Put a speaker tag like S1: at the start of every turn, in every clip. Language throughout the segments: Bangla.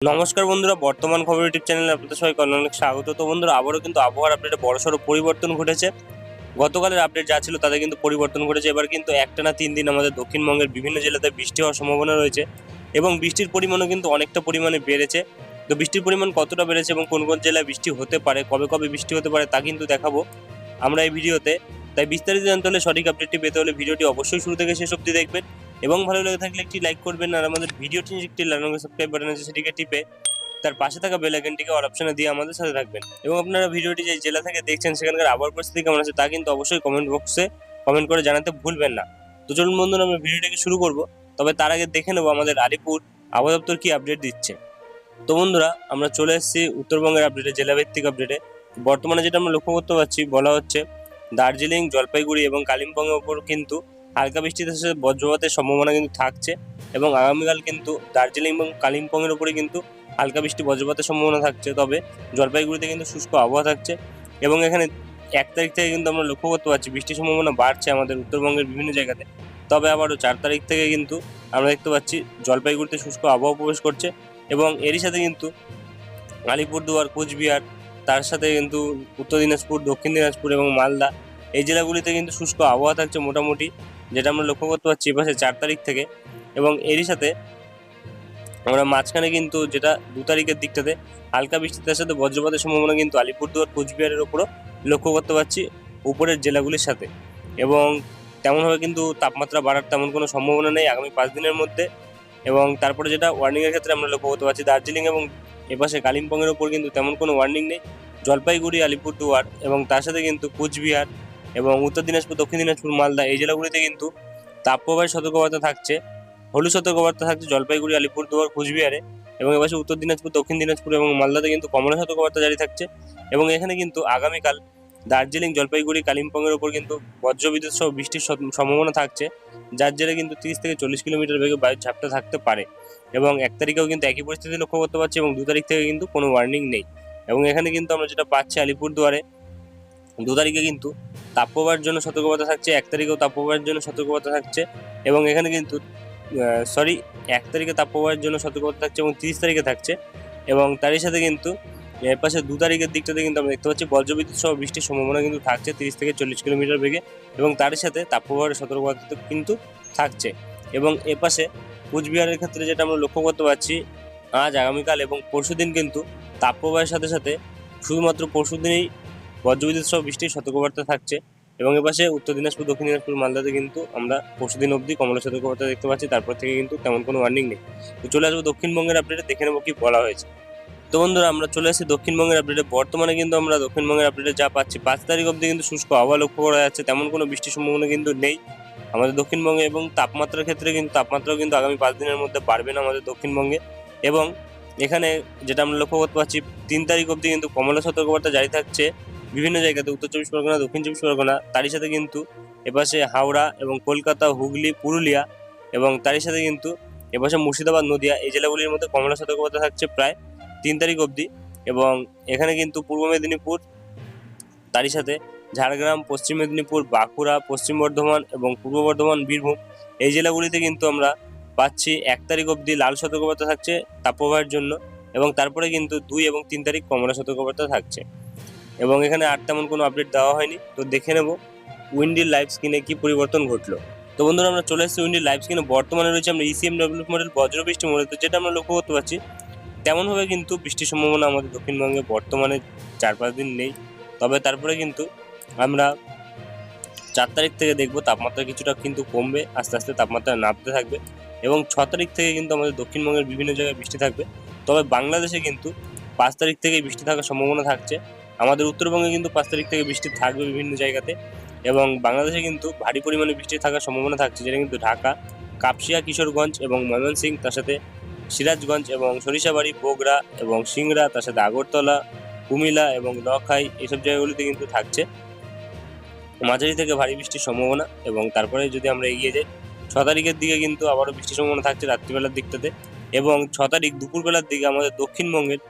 S1: নমস্কার বন্ধুরা, বর্তমান খবর ইউটিউব চ্যানেলে আপনাদের সবাইকে অনেক স্বাগত। তো বন্ধুরা, আবারও কিন্তু আবহাওয়ার আপডেটে বড়সড় পরিবর্তন ঘটেছে। গতকালের আপডেট যা ছিল তাতে কিন্তু পরিবর্তন ঘটেছে। এবার কিন্তু একটানা তিন দিন আমাদের দক্ষিণবঙ্গের বিভিন্ন জেলাতে বৃষ্টি হওয়ার সম্ভাবনা রয়েছে এবং বৃষ্টির পরিমাণও কিন্তু অনেকটা পরিমাণে বেড়েছে। তো বৃষ্টির পরিমাণ কতটা বেড়েছে এবং কোন কোন জেলায় বৃষ্টি হতে পারে, কবে কবে বৃষ্টি হতে পারে তা কিন্তু দেখাবো আমরা এই ভিডিওতে। তাই বিস্তারিত জানতে হলে সঠিক আপডেটটি পেতে হলে ভিডিওটি অবশ্যই শুরু থেকে শেষ অবধি দেখবেন। এবং ভালো লেগে থাকলে একটি লাইক করবেন আর আমাদের ভিডিওটি একটি লাল রঙের সাবস্ক্রাইব বাটন আছে, সেটিকে টিপে তার পাশে থাকা বেল আইকনটিকে অল অপশনে দিয়ে আমাদের সাথে থাকবেন। এবং আপনারা ভিডিওটি যে জেলা থেকে দেখছেন, সেখানকার আবহাওয়ার পরিস্থিতি কেমন আছে তা কিন্তু অবশ্যই কমেন্ট বক্সে কমেন্ট করে জানাতে ভুলবেন না। তো চলুন বন্ধুরা, আমরা ভিডিওটিকে শুরু করব। তবে তার আগে দেখে নেব আমাদের আলিপুর আবহাওয়া দপ্তর কি আপডেট দিচ্ছে। তো বন্ধুরা, আমরা চলে এসেছি উত্তরবঙ্গের আপডেটে জেলাভিত্তিক আপডেটে বর্তমানে যেটা আমরা লক্ষ্য করতে পারছি, বলা হচ্ছে দার্জিলিং, জলপাইগুড়ি এবং কালিম্পংয়ের ওপর কিন্তু হালকা বৃষ্টিতে বজ্রপাতের সম্ভাবনা কিন্তু থাকছে এবং আগামীকাল কিন্তু দার্জিলিং এবং কালিম্পংয়ের উপরে কিন্তু হালকা বৃষ্টি বজ্রপাতের সম্ভাবনা থাকছে। তবে জলপাইগুড়িতে কিন্তু শুষ্ক আবহাওয়া থাকছে এবং এখানে এক তারিখ থেকে কিন্তু আমরা লক্ষ্য করতে পারছি বৃষ্টির সম্ভাবনা বাড়ছে আমাদের উত্তরবঙ্গের বিভিন্ন জায়গাতে। তবে আবারও চার তারিখ থেকে কিন্তু আমরা দেখতে পাচ্ছি জলপাইগুড়িতে শুষ্ক আবহাওয়া প্রবেশ করছে এবং এরই সাথে কিন্তু আলিপুরদুয়ার, কোচবিহার, তার সাথে কিন্তু উত্তর দিনাজপুর, দক্ষিণ দিনাজপুর এবং মালদা এই জেলাগুলিতে কিন্তু শুষ্ক আবহাওয়া থাকছে মোটামুটি। যেটা আমরা লক্ষ্য করতে পারছি এপাশে চার তারিখ থেকে। এবং এরই সাথে আমরা মাঝখানে কিন্তু যেটা দু তারিখের দিকটাতে হালকা বৃষ্টির সাথে বজ্রপাতের সম্ভাবনা কিন্তু আলিপুরদুয়ার, কোচবিহারের ওপরও লক্ষ্য করতে পারছি উপরের জেলাগুলির সাথে। এবং তেমনভাবে কিন্তু তাপমাত্রা বাড়ার তেমন কোনো সম্ভাবনা নেই আগামী পাঁচ দিনের মধ্যে। এবং তারপরে যেটা ওয়ার্নিংয়ের ক্ষেত্রে আমরা লক্ষ্য করতে পারছি দার্জিলিং এবং এপাশে কালিম্পংয়ের ওপর কিন্তু তেমন কোনো ওয়ার্নিং নেই। জলপাইগুড়ি, আলিপুরদুয়ার এবং তার সাথে কিন্তু কুচবিহার এবং উত্তর দিনাজপুর, দক্ষিণ দিনাজপুর, মালদা এই জেলাগুলিতে কিন্তু তাপপ্রবাহের সতর্কবার্তা থাকছে। হলুদ সতর্কবার্তা থাকছে জলপাইগুড়ি, আলিপুরদুয়ার, কুচবিহারে এবং এপাশে উত্তর দিনাজপুর, দক্ষিণ দিনাজপুর এবং মালদাতে কিন্তু কমলা সতর্কবার্তা জারি থাকছে এবং এখানে কিন্তু আগামীকাল দার্জিলিং, জলপাইগুড়ি, কালিম্পংয়ের ওপর কিন্তু বজ্রবিদ্যুৎ সহ বৃষ্টির সম্ভাবনা থাকছে, যার জেরে কিন্তু তিরিশ থেকে চল্লিশ কিলোমিটার বেগে বায়ুর ঝাপটা থাকতে পারে এবং এক তারিখেও কিন্তু একই পরিস্থিতি লক্ষ্য করতে পারছি এবং দু তারিখ থেকে কিন্তু কোনো ওয়ার্নিং নেই। এবং এখানে কিন্তু আমরা যেটা পাচ্ছি আলিপুরদুয়ারে দু তারিখে কিন্তু তাপপ্রবাহের জন্য সতর্কবার্তা থাকছে, এক তারিখেও তাপপ্রবাহের জন্য সতর্কবার্তা থাকছে এবং এখানে কিন্তু সরি এক তারিখে তাপপ্রবাহের জন্য সতর্কবার্তা থাকছে এবং তিরিশ তারিখে থাকছে এবং তারই সাথে কিন্তু এর পাশে দু তারিখের দিকটাতে কিন্তু আমরা দেখতে পাচ্ছি বজ্রবিদ্যুৎ সহ বৃষ্টির সম্ভাবনা কিন্তু থাকছে তিরিশ থেকে চল্লিশ কিলোমিটার বেগে এবং তার সাথে তাপপ্রবাহের সতর্কবার্তা কিন্তু থাকছে এবং এপাশে কুচবিহারের ক্ষেত্রে যেটা আমরা লক্ষ্য করতে পারছি, আজ আগামীকাল এবং পরশুদিন কিন্তু তাপপ্রবাহের সাথে সাথে শুধুমাত্র পরশুদিনেই বজ্রবিদ্যুৎ সহ বৃষ্টির সতর্কবার্তা থাকছে এবং এপাশে উত্তর দিনাজপুর, দক্ষিণ দিনাজপুর, মালদাতে কিন্তু আমরা পরশুদিন অবধি কমলা সতর্কবার্তা দেখতে পাচ্ছি। তারপর থেকে কিন্তু তেমন কোনো ওয়ার্নিং নেই। তো চলে আসব দক্ষিণবঙ্গের আপডেটে দেখে নেব কি বলা হয়েছে। তো বন্ধুরা, আমরা চলে আসি দক্ষিণবঙ্গের আপডেটে বর্তমানে কিন্তু আমরা দক্ষিণবঙ্গের আপডেটে যা পাচ্ছি, পাঁচ তারিখ অবধি কিন্তু শুষ্ক আবহাওয়া লক্ষ্য করা যাচ্ছে। তেমন কোনো বৃষ্টির সম্ভাবনা কিন্তু নেই আমাদের দক্ষিণবঙ্গে এবং তাপমাত্রার ক্ষেত্রে কিন্তু, তাপমাত্রাও কিন্তু আগামী পাঁচ দিনের মধ্যে বাড়বে না আমাদের দক্ষিণবঙ্গে। এবং এখানে যেটা আমরা লক্ষ্য করতে পারছি, তিন তারিখ অবধি কিন্তু কমলা সতর্কবার্তা জারি থাকছে। বিভিন্ন জায়গাতে, উত্তর চব্বিশ পরগনা, দক্ষিণ চব্বিশ পরগনা, তারই সাথে কিন্তু এপাশে হাওড়া এবং কলকাতা, হুগলি, পুরুলিয়া এবং তারই সাথে কিন্তু এপাশে মুর্শিদাবাদ, নদিয়া এই জেলাগুলির মধ্যে কমলা সতর্কতা থাকছে প্রায় তিন তারিখ অবধি এবং এখানে কিন্তু পূর্ব মেদিনীপুর, তারই সাথে ঝাড়গ্রাম, পশ্চিম মেদিনীপুর, বাঁকুড়া, পশ্চিম বর্ধমান এবং পূর্ব বর্ধমান, বীরভূম এই জেলাগুলিতে কিন্তু আমরা পাচ্ছি এক তারিখ অবধি লাল সতর্কবার্তা থাকছে তাপপ্রবাহের জন্য এবং তারপরে কিন্তু দুই এবং তিন তারিখ কমলা সতর্কবার্তা থাকছে। এবং এখানে আর তেমন কোনো আপডেট দেওয়া হয়নি। তো দেখে নেব উইন্ডির লাইভ স্ক্রিনে কি পরিবর্তন ঘটলো। তো বন্ধুরা, আমরা চলে এসেছি উইন্ডির লাইভ স্ক্রিনে বর্তমানে রয়েছে আমরা ইসিএম ডব্লিউ মডেল বজ্রবৃষ্টি মডেল তো যেটা আমরা লক্ষ্য করতে পারছি তেমনভাবে কিন্তু বৃষ্টির সম্ভাবনা আমাদের দক্ষিণবঙ্গে বর্তমানে চার পাঁচ দিন নেই। তবে তারপরে কিন্তু আমরা চার তারিখ থেকে দেখব তাপমাত্রা কিছুটা কিন্তু কমবে, আস্তে আস্তে তাপমাত্রা নামতে থাকবে। এবং ছ তারিখ থেকে কিন্তু আমাদের দক্ষিণবঙ্গের বিভিন্ন জায়গায় বৃষ্টি থাকবে। তবে বাংলাদেশে কিন্তু পাঁচ তারিখ থেকে বৃষ্টি থাকার সম্ভাবনা থাকছে। আমাদের উত্তরবঙ্গে কিন্তু পাঁচ তারিখ থেকে বৃষ্টি থাকবে বিভিন্ন জায়গাতে এবং বাংলাদেশে কিন্তু ভারী পরিমাণে বৃষ্টি থাকার সম্ভাবনা থাকছে, যেটা কিন্তু ঢাকা, কাপসিয়া, কিশোরগঞ্জ এবং ময়মনসিংহ তার সাথে সিরাজগঞ্জ এবং সরিষাবাড়ি, বগুড়া এবং সিংড়া, তার সাথে আগরতলা কুমিলা এবং লখাই এইসব জায়গাগুলিতে কিন্তু থাকছে। মাঝারি থেকে ভারী বৃষ্টির সম্ভাবনা এবং তারপরে যদি আমরা এগিয়ে যাই, ছ তারিখের দিকে কিন্তু আবারও বৃষ্টির সম্ভাবনা থাকছে রাত্রিবেলার দিকটাতে এবং ছ তারিখ দুপুরবেলার দিকে আমাদের দক্ষিণবঙ্গের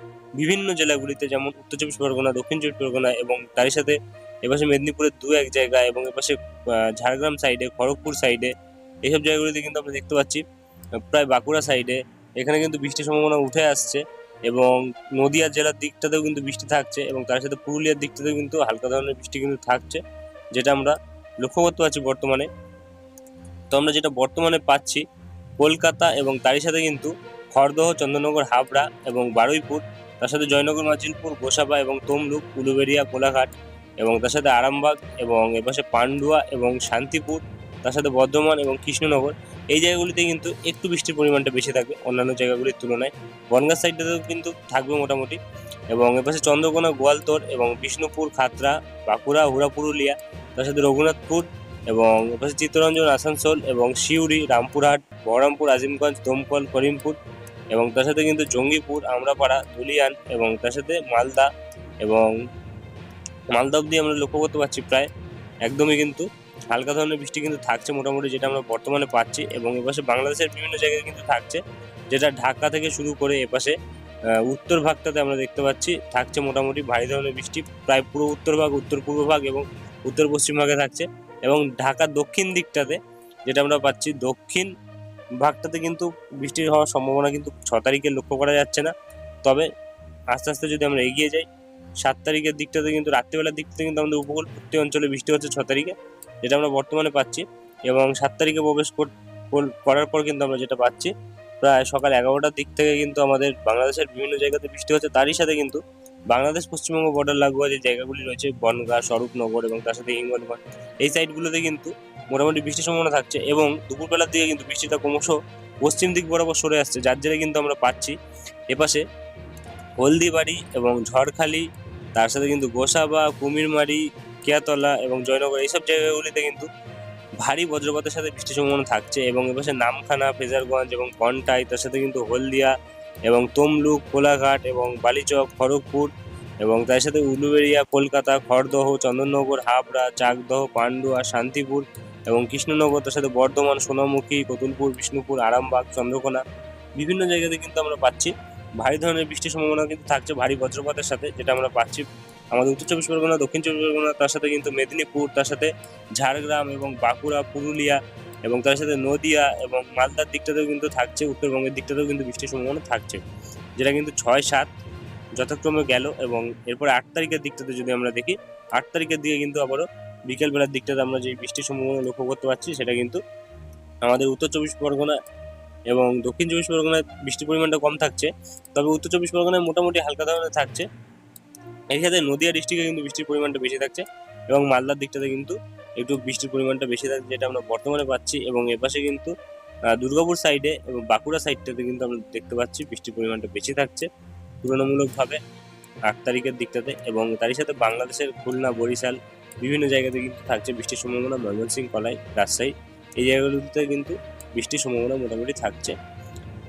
S1: বিভিন্ন জেলাগুলিতে, যেমন উত্তর চব্বিশ পরগনা, দক্ষিণ চব্বিশ পরগনা এবং তারই সাথে এপাশে মেদিনীপুরের দু এক জায়গা এবং এপাশে ঝাড়গ্রাম সাইডে, খড়গপুর সাইডে, এইসব জায়গাগুলিতে কিন্তু আমরা দেখতে পাচ্ছি প্রায় বাঁকুড়া সাইডে। এখানে কিন্তু বৃষ্টির সম্ভাবনা উঠে আসছে এবং নদিয়া জেলার দিকটাতেও কিন্তু বৃষ্টি থাকছে এবং তার সাথে পুরুলিয়ার দিকটাতেও কিন্তু হালকা ধরনের বৃষ্টি কিন্তু থাকছে, যেটা আমরা লক্ষ্য করতে পারছি বর্তমানে। তো আমরা যেটা বর্তমানে পাচ্ছি, কলকাতা এবং তারই সাথে কিন্তু খড়দহ, চন্দননগর, হাবড়া এবং বারুইপুর তার সাথে জয়নগর মাজিলপুর গোসাবা এবং তমলুক, উলুবেড়িয়া কোলাঘাট এবং তার সাথে আরামবাগ এবং এপাশে পান্ডুয়া এবং শান্তিপুর, তার সাথে বর্ধমান এবং কৃষ্ণনগর। এই জায়গাগুলিতে কিন্তু একটু বৃষ্টির পরিমাণটা বেশি থাকবে অন্যান্য জায়গাগুলির তুলনায়। বনগাঁ সাইডটাতেও কিন্তু থাকবে মোটামুটি এবং এপাশে চন্দ্রকোনা গোয়ালতোড় এবং বিষ্ণুপুর খাতড়া বাঁকুড়া, হুড়া, পুরুলিয়া, তার সাথে রঘুনাথপুর এবং এপাশে চিত্তরঞ্জন, আসানসোল এবং সিউড়ি, রামপুরহাট, বহরমপুর, আজিমগঞ্জ, দমকল, করিমপুর এবং তার সাথে কিন্তু জঙ্গিপুর, আমরাপাড়া ধুলিয়ান এবং তার সাথে মালদা এবং মালদা অব্দি আমরা লক্ষ্য করতে পারছি প্রায় একদমই কিন্তু হালকা ধরনের বৃষ্টি কিন্তু থাকছে মোটামুটি যেটা আমরা বর্তমানে পাচ্ছি এবং এপাশে বাংলাদেশের বিভিন্ন জায়গায় কিন্তু থাকছে, যেটা ঢাকা থেকে শুরু করে এপাশে উত্তর ভাগটাতে আমরা দেখতে পাচ্ছি, থাকছে মোটামুটি ভারী ধরনের বৃষ্টি, প্রায় পুরো উত্তর ভাগ, উত্তর পূর্ব ভাগ এবং উত্তর পশ্চিম ভাগে থাকছে এবং ঢাকার দক্ষিণ দিকটাতে যেটা আমরা পাচ্ছি দক্ষিণ ভাগটাতে কিন্তু বৃষ্টির হওয়ার সম্ভাবনা কিন্তু ছ তারিখে লক্ষ্য করা যাচ্ছে না। তবে আস্তে আস্তে যদি আমরা এগিয়ে যাই, সাত তারিখের দিকটাতে কিন্তু রাত্রিবেলার দিকটাতে কিন্তু আমাদের উপকূলবর্তী অঞ্চলে বৃষ্টি হচ্ছে ছ তারিখে, যেটা আমরা বর্তমানে পাচ্ছি। এবং সাত তারিখে প্রবেশ কর- কর- করার পর কিন্তু আমরা যেটা পাচ্ছি, প্রায় সকাল এগারোটার দিক থেকে কিন্তু আমাদের বাংলাদেশের বিভিন্ন জায়গাতে বৃষ্টি হচ্ছে। তারই সাথে কিন্তু বাংলাদেশ পশ্চিমবঙ্গ বর্ডার লাগোয়া যে জায়গাগুলি রয়েছে, বনগাঁ, স্বরূপনগর এবং তার সাথে হিঙ্গলগঞ্জ এই সাইডগুলোতে কিন্তু মোটামুটি বৃষ্টির সম্ভাবনা থাকছে এবং দুপুরবেলার দিকে কিন্তু বৃষ্টিটা ক্রমশ পশ্চিম দিক বরাবর সরে আসছে, যার জেরে কিন্তু আমরা পাচ্ছি এপাশে হলদিবাড়ি এবং ঝড়খালি, তার সাথে কিন্তু গোসাবা, কুমিরমারি, কেয়াতলা এবং জয়নগর, এইসব জায়গাগুলিতে কিন্তু ভারী বজ্রপাতের সাথে বৃষ্টির সম্ভাবনা থাকছে এবং এপাশে নামখানা, ফেজারগঞ্জ এবং কন্টাই তার সাথে কিন্তু হলদিয়া এবং তমলুক, কোলাঘাট এবং বালিচক, খড়গপুর এবং তার সাথে উলুবেড়িয়া, কলকাতা, খড়দহ, চন্দননগর, হাবড়া, চাকদহ পান্ডুয়া শান্তিপুর এবং কৃষ্ণনগর, তার সাথে বর্ধমান, সোনামুখী, কতুলপুর, বিষ্ণুপুর, আরামবাগ, চন্দ্রকোনা বিভিন্ন জায়গাতে কিন্তু আমরা পাচ্ছি। ভারী ধরনের বৃষ্টির সম্ভাবনা কিন্তু থাকছে ভারী বজ্রপাতের সাথে, যেটা আমরা পাচ্ছি আমাদের উত্তর চব্বিশ পরগনা, দক্ষিণ চব্বিশ পরগনা, তার সাথে কিন্তু মেদিনীপুর, তার সাথে ঝাড়গ্রাম এবং বাঁকুড়া, পুরুলিয়া এবং তার সাথে নদিয়া এবং মালদার দিকটাতেও কিন্তু থাকছে, উত্তরবঙ্গের দিকটাতেও কিন্তু বৃষ্টির সম্ভাবনা থাকছে, যেটা কিন্তু ছয় সাত যথাক্রমে গেল এবং এরপরে আট তারিখের দিকটাতে যদি আমরা দেখি, আট তারিখের দিকে কিন্তু আবারও বিকেলবেলার দিকটাতে আমরা যে বৃষ্টির সম্ভাবনা লক্ষ্য করতে পারছি, সেটা কিন্তু আমাদের উত্তর চব্বিশ পরগনা এবং দক্ষিণ চব্বিশ পরগনায় বৃষ্টির পরিমাণটা কম থাকছে, তবে উত্তর চব্বিশ পরগনায় মোটামুটি হালকা ধরনের থাকছে। এর সাথে নদিয়া ডিস্ট্রিক্টে কিন্তু বৃষ্টির পরিমাণটা বেশি থাকছে এবং মালদার দিকটাতে কিন্তু একটু বৃষ্টির পরিমাণটা বেশি থাকে, যেটা আমরা বর্তমানে পাচ্ছি এবং এপাশে কিন্তু দুর্গাপুর সাইডে এবং বাঁকুড়া সাইডটাতে কিন্তু আমরা দেখতে পাচ্ছি বৃষ্টির পরিমাণটা বেশি থাকছে তুলনামূলকভাবে আট তারিখের দিকটাতে এবং তারই সাথে বাংলাদেশের খুলনা, বরিশাল বিভিন্ন জায়গাতে কিন্তু থাকছে বৃষ্টির সম্ভাবনা ময়মনসিংহ কলাই রাজশাহী, এই জায়গাগুলোতে কিন্তু বৃষ্টির সম্ভাবনা মোটামুটি থাকছে।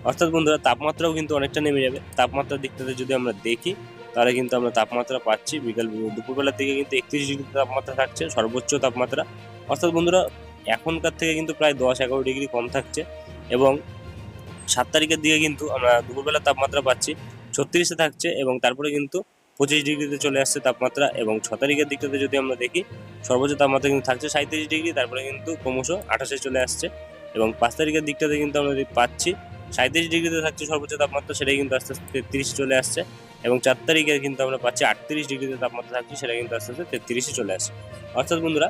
S1: অর্থাৎ বন্ধুরা, তাপমাত্রাও কিন্তু অনেকটা নেমে যাবে। তাপমাত্রার দিকটাতে যদি আমরা দেখি তাহলে কিন্তু আমরা তাপমাত্রা পাচ্ছি বিকাল দুপুরবেলার দিকে কিন্তু একত্রিশ ডিগ্রি তাপমাত্রা থাকছে, সর্বোচ্চ তাপমাত্রা। অর্থাৎ বন্ধুরা, এখনকার থেকে কিন্তু প্রায় দশ এগারো ডিগ্রি কম থাকছে এবং সাত তারিখের দিকে কিন্তু আমরা দুপুরবেলার তাপমাত্রা পাচ্ছি, ছত্রিশে থাকছে এবং তারপরে কিন্তু পঁচিশ ডিগ্রিতে চলে আসছে তাপমাত্রা এবং ছ তারিখের দিকটাতে যদি আমরা দেখি, সর্বোচ্চ তাপমাত্রা কিন্তু থাকছে সাঁত্রিশ ডিগ্রি, তারপরে কিন্তু ক্রমশ আঠাশে চলে আসছে এবং পাঁচ তারিখের দিকটাতে কিন্তু আমরা পাচ্ছি সাঁত্রিশ ডিগ্রিতে থাকছে সর্বোচ্চ তাপমাত্রা, সেটাই কিন্তু আস্তে আস্তে তেত্রিশে চলে আসছে। এবং চার তারিখে কিন্তু আমরা পাচ্ছি আটত্রিশ ডিগ্রিতে তাপমাত্রা থাকছে, সেটা কিন্তু আস্তে আস্তে তেত্রিশে চলে আসে। অর্থাৎ বন্ধুরা,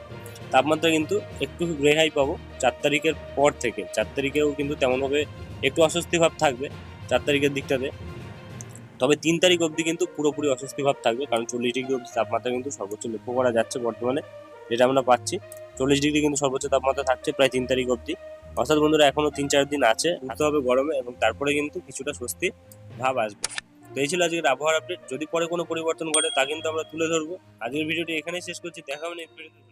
S1: তাপমাত্রা কিন্তু একটু রেহাই পাবো। চার তারিখের পর থেকে, চার তারিখেও কিন্তু তেমনভাবে একটু অস্বস্তি ভাব থাকবে চার তারিখের দিকটাতে। তবে তিন তারিখ অবধি কিন্তু পুরোপুরি অস্বস্তি ভাব থাকবে, কারণ চল্লিশ ডিগ্রি অবধি তাপমাত্রা কিন্তু সর্বোচ্চ লক্ষ্য করা যাচ্ছে বর্তমানে, যেটা আমরা পাচ্ছি। চল্লিশ ডিগ্রি কিন্তু সর্বোচ্চ তাপমাত্রা থাকছে প্রায় তিন তারিখ অবধি। অর্থাৎ বন্ধুরা, এখনও তিন চার দিন আছে উঠতে হবে গরমে এবং তারপরে কিন্তু কিছুটা স্বস্তি ভাব আসবে। তো এই ছিল আজকের আবহাওয়ার আপডেট যদি পরে কোনো পরিবর্তন ঘটে, তা কিন্তু আমরা তুলে ধরবো। আজকের ভিডিওটি এখানেই শেষ করছি। দেখা হবে নেক্সট ভিডিওতে